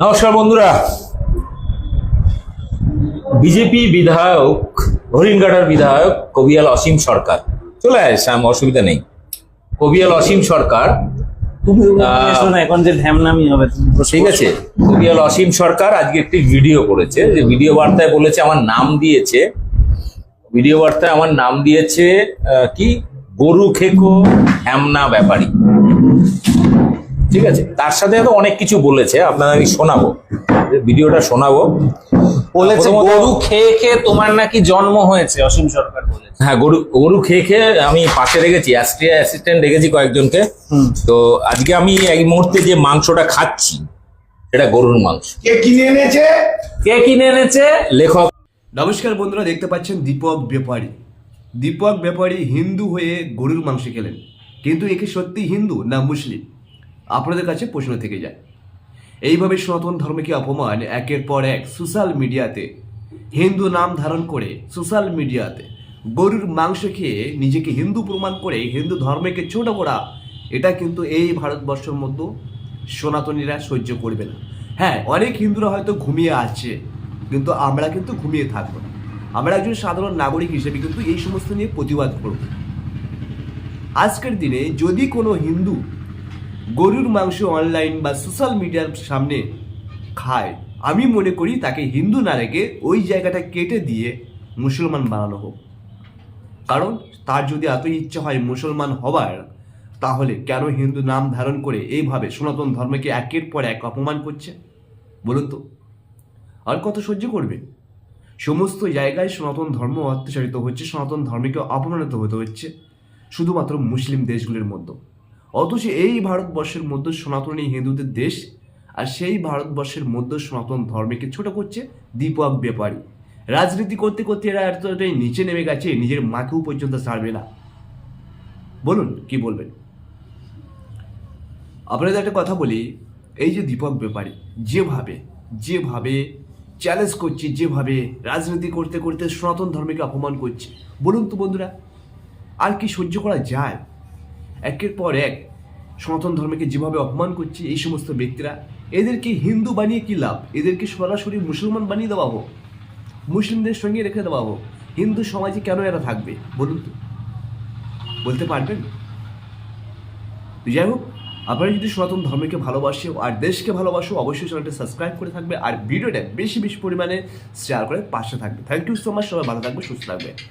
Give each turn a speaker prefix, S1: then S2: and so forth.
S1: নমস্কার বন্ধুরা। বিজেপি বিধায়ক হরিণঘাটার বিধায়ক কবিয়াল অসীম সরকার। চলে আসে আমি অসুবিধা নেই। কবিয়াল অসীম সরকার
S2: এখন যে ঢ্যামনামি হবে
S1: ঠিক আছে কবিয়াল অসীম সরকার আজকে একটি ভিডিও করেছে। যে ভিডিও বার্তায় বলেছে আমার নাম দিয়েছে। ভিডিও বার্তায় আমার নাম দিয়েছে কি? গরু খেকো হ্যামনা ব্যাপারী। ঠিক আছে? তার সাথে তো অনেক কিছু বলেছে আপনার আমি শোনাবো। ভিডিওটা শোনাবো।
S2: বলেছে গরু খেয়ে খেয়ে তোমার নাকি জন্ম হয়েছে অসীম সরকার বলেছে।
S1: হ্যাঁ গরু গরু খেয়ে খেয়ে আমি পাশে রেখেছি অ্যাস্ট্রিয়া অ্যাসিস্ট্যান্ট রেখেছি কয়েকজনকে। তো আজকে আমি এই মুহূর্তে যে মাংসটা খাচ্ছি এটা গরুর মাংস।
S3: কে কিনে এনেছে?
S2: কে কিনে এনেছে?
S1: লেখক।
S4: নমস্কার বন্ধুরা দেখতে পাচ্ছেন দীপক ব্যাপারী দীপক ব্যাপারী হিন্দু হয়ে গরুর মাংস খেলেন। কিন্তু একে সত্যি হিন্দু না মুসলিম? আপনাদের কাছে প্রশ্ন থেকে যায়। এইভাবে সনাতন ধর্মকে অপমান একের পর এক সোশ্যাল মিডিয়াতে, হিন্দু নাম ধারণ করে সোশ্যাল মিডিয়াতে, গরুর মাংস খেয়ে নিজেকে হিন্দু প্রমাণ করে হিন্দু ধর্মকে ছোট করা, এটা কিন্তু এই ভারতবর্ষের মধ্যে সনাতনীরা সহ্য করবে না। হ্যাঁ অনেক হিন্দুরা হয়তো ঘুমিয়ে আছে, কিন্তু আমরা কিন্তু ঘুমিয়ে থাকব না। আমরা একজন সাধারণ নাগরিক হিসেবে কিন্তু এই সমস্ত নিয়ে প্রতিবাদ করব। আজকের দিনে যদি কোনো হিন্দু গরুর মাংস অনলাইন বা সোশ্যাল মিডিয়ার সামনে খায়। আমি মনে করি তাকে হিন্দু না রেখে ওই জায়গাটা কেটে দিয়ে মুসলমান বানানো হোক। কারণ তার যদি এত ইচ্ছা হয় মুসলমান হবার, তাহলে কেন হিন্দু নাম ধারণ করে এইভাবে সনাতন ধর্মকে একের পর এক অপমান করছে? বলুন তো। আর কত সহ্য করবে? সমস্ত জায়গায় সনাতন ধর্ম অত্যাচারিত হচ্ছে, সনাতন ধর্মকে অপমানিত হতে হচ্ছে, শুধুমাত্র মুসলিম দেশগুলির মধ্যে অথচ এই ভারতবর্ষের মধ্যে সনাতনী হিন্দুদের দেশ আর সেই ভারতবর্ষের মধ্যে সনাতন ধর্মকে ছোট করছে দীপক ব্যাপারী রাজনীতি করতে করতে এরা এতটাই নিচে নেমে গেছে, নিজের মাকেও পর্যন্ত ছাড়বে না। বলুন, কি বলবেন? আপনাদের একটা কথা বলি, এই যে দীপক ব্যাপারী যেভাবে যেভাবে চ্যালেঞ্জ করছে, যেভাবে রাজনীতি করতে করতে সনাতন ধর্মকে অপমান করছে, বলুন তো বন্ধুরা, আর কি সহ্য করা যায়? একের পর এক সনাতন ধর্মকে যেভাবে অপমান করছে এই সমস্ত ব্যক্তিরা, এদেরকে হিন্দু বানিয়ে কি লাভ? এদেরকে সরাসরি মুসলমান বানিয়ে দেওয়া হোক, মুসলিমদের সঙ্গে রেখে দেওয়া হোক, হিন্দু সমাজে কেন এরা থাকবে? বলুন তো। বলতে পারবেন? যাই হোক, আপনারা যদি সনাতন ধর্মকে ভালোবাসে আর দেশকে ভালোবাসো, অবশ্যই চ্যানেলটা সাবস্ক্রাইব করে থাকবে আর ভিডিওটা বেশি বেশি পরিমাণে শেয়ার করে পাশে থাকবে। থ্যাংক ইউ সো মাচ সবাই ভালো থাকবে, সুস্থ থাকবে।